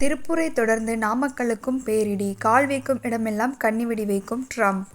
திருப்பூரை தொடர்ந்து நாமக்கலுக்கும் பேரிடி கால் வைக்கும் இடமெல்லாம் கண்ணிவெடி வைக்கும் ட்ரம்ப்.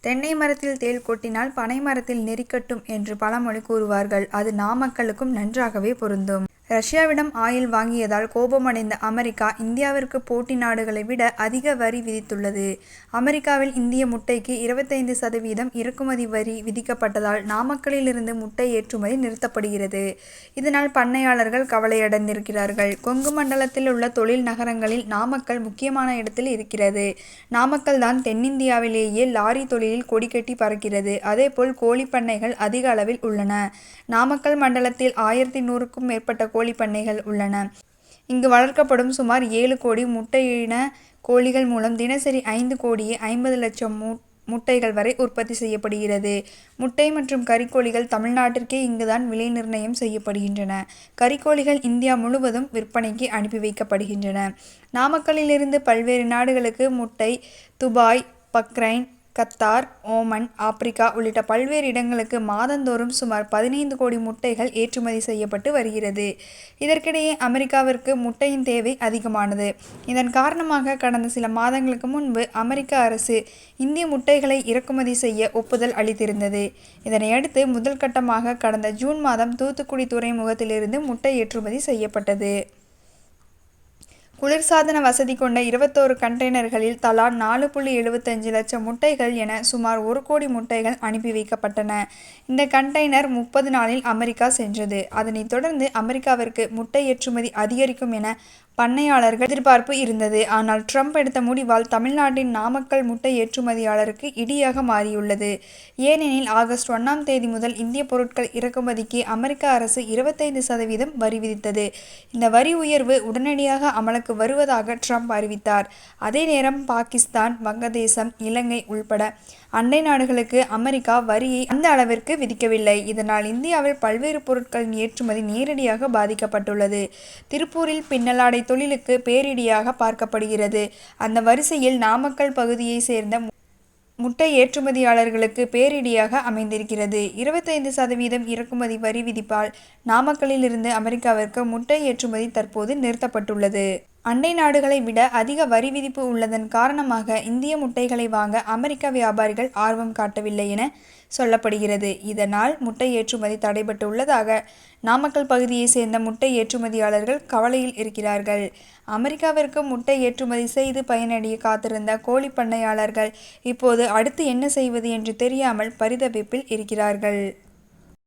தென்னை மரத்தில் தேள் கொட்டினால் பனை மரத்தில் நெறிக்கட்டும் என்று பழமொழி கூறுவார்கள். அது நாமக்கலுக்கும் நன்றாகவே பொருந்தும். ரஷ்யாவிடம் ஆயில் வாங்கியதால் கோபமடைந்த அமெரிக்கா இந்தியாவிற்கு போட்டி நாடுகளை விட அதிக வரி விதித்துள்ளது. அமெரிக்காவில் இந்திய முட்டைக்கு இருபத்தைந்து சதவீதம் இறக்குமதி வரி விதிக்கப்பட்டதால் நாமக்கலிலிருந்து முட்டை ஏற்றுமதி நிறுத்தப்படுகிறது. இதனால் பண்ணையாளர்கள் கவலையடைந்திருக்கிறார்கள். கொங்கு மண்டலத்தில் உள்ள தொழில் நகரங்களில் நாமக்கல் முக்கியமான இடத்தில் இருக்கிறது. நாமக்கல் தான் தென்னிந்தியாவிலேயே லாரி தொழிலில் கொடிகட்டி பறக்கிறது. அதேபோல் கோழி பண்ணைகள் அதிக அளவில் உள்ளன. நாமக்கல் மண்டலத்தில் ஆயிரத்தி நூறுக்கும் மேற்பட்ட கோழி பண்ணைகள் உள்ளன. இங்கு வளர்க்கப்படும் சுமார் ஏழு கோடி முட்டையின கோழிகள் மூலம் தினசரி ஐந்து கோடியே ஐம்பது லட்சம் முட்டைகள் வரை உற்பத்தி செய்யப்படுகிறது. முட்டை மற்றும் கறிக்கோழிகள் தமிழ்நாட்டிற்கே இங்குதான் விலை நிர்ணயம் செய்யப்படுகின்றன. கறிக்கோழிகள் இந்தியா முழுவதும் விற்பனைக்கு அனுப்பி வைக்கப்படுகின்றன. நாமக்கல்லிலிருந்து பல்வேறு நாடுகளுக்கு முட்டை Dubai Bahrain Qatar Oman Africa உள்ளிட்ட பல்வேறு இடங்களுக்கு மாதந்தோறும் சுமார் பதினைந்து கோடி முட்டைகள் ஏற்றுமதி செய்யப்பட்டு வருகிறது. இதற்கிடையே அமெரிக்காவிற்கு முட்டையின் தேவை அதிகமானது. இதன் காரணமாக கடந்த சில மாதங்களுக்கு முன்பு அமெரிக்க அரசு இந்திய முட்டைகளை இறக்குமதி செய்ய ஒப்புதல் அளித்திருந்தது. இதனையடுத்து முதல் கட்டமாக கடந்த ஜூன் மாதம் தூத்துக்குடி துறைமுகத்திலிருந்து முட்டை ஏற்றுமதி செய்யப்பட்டது. குளிர்சாதன வசதி கொண்ட இருபத்தோரு கண்டெய்னர்களில் தலா நாலு புள்ளி எழுபத்தஞ்சு லட்சம் முட்டைகள் என சுமார் ஒரு கோடி முட்டைகள் அனுப்பி வைக்கப்பட்டன. இந்த கண்டெய்னர் முப்பது நாளில் அமெரிக்கா சென்றது. அதனைத் தொடர்ந்து அமெரிக்காவிற்கு முட்டை ஏற்றுமதி அதிகரிக்கும் என பண்ணையாளர்கள் எதிர்பார்ப்பு இருந்தது. ஆனால் ட்ரம்ப் எடுத்த முடிவால் தமிழ்நாட்டின் நாமக்கல் முட்டை ஏற்றுமதியாளருக்கு இடியாக மாறியுள்ளது. ஏனெனில் ஆகஸ்ட் ஒன்றாம் தேதி முதல் இந்திய பொருட்கள் இறக்குமதிக்கு அமெரிக்க அரசு இருபத்தைந்து சதவீதம் வரி விதித்தது. இந்த வரி உயர்வு உடனடியாக அமலுக்கு வருவதாக ட்ரம்ப் அறிவித்தார். அதே நேரம் பாகிஸ்தான் வங்கதேசம் இலங்கை உள்பட அண்டை நாடுகளுக்கு அமெரிக்கா வரியை அந்த அளவிற்கு விதிக்கவில்லை. இதனால் இந்தியாவில் பல்வேறு பொருட்களின் ஏற்றுமதி நேரடியாக பாதிக்கப்பட்டுள்ளது. திருப்பூரில் பின்னலாடை தொழிலுக்கு பேரிடியாக பார்க்கப்படுகிறது. அந்த வரிசையில் நாமக்கல் பகுதியை சேர்ந்த முட்டை ஏற்றுமதியாளர்களுக்கு பேரிடியாக அமைந்திருக்கிறது. இருபத்தைந்து சதவீதம் இறக்குமதி வரி விதிப்பால் நாமக்கலில் இருந்து அமெரிக்காவிற்கு முட்டை ஏற்றுமதி தற்போது நிறுத்தப்பட்டுள்ளது. அண்டை நாடுகளை விட அதிக வரி விதிப்பு உள்ளதன் காரணமாக இந்திய முட்டைகளை வாங்க அமெரிக்க வியாபாரிகள் ஆர்வம் காட்டவில்லை என சொல்லப்படுகிறது. இதனால் முட்டை ஏற்றுமதி தடைபட்டு உள்ளதாக நாமக்கல் பகுதியை சேர்ந்த முட்டை ஏற்றுமதியாளர்கள் கவலையில் இருக்கிறார்கள். அமெரிக்காவிற்கு முட்டை ஏற்றுமதி செய்து பயனடைய காத்திருந்த கோழி பண்ணையாளர்கள் இப்போது அடுத்து என்ன செய்வது என்று தெரியாமல் பரிதவிப்பில் இருக்கிறார்கள்.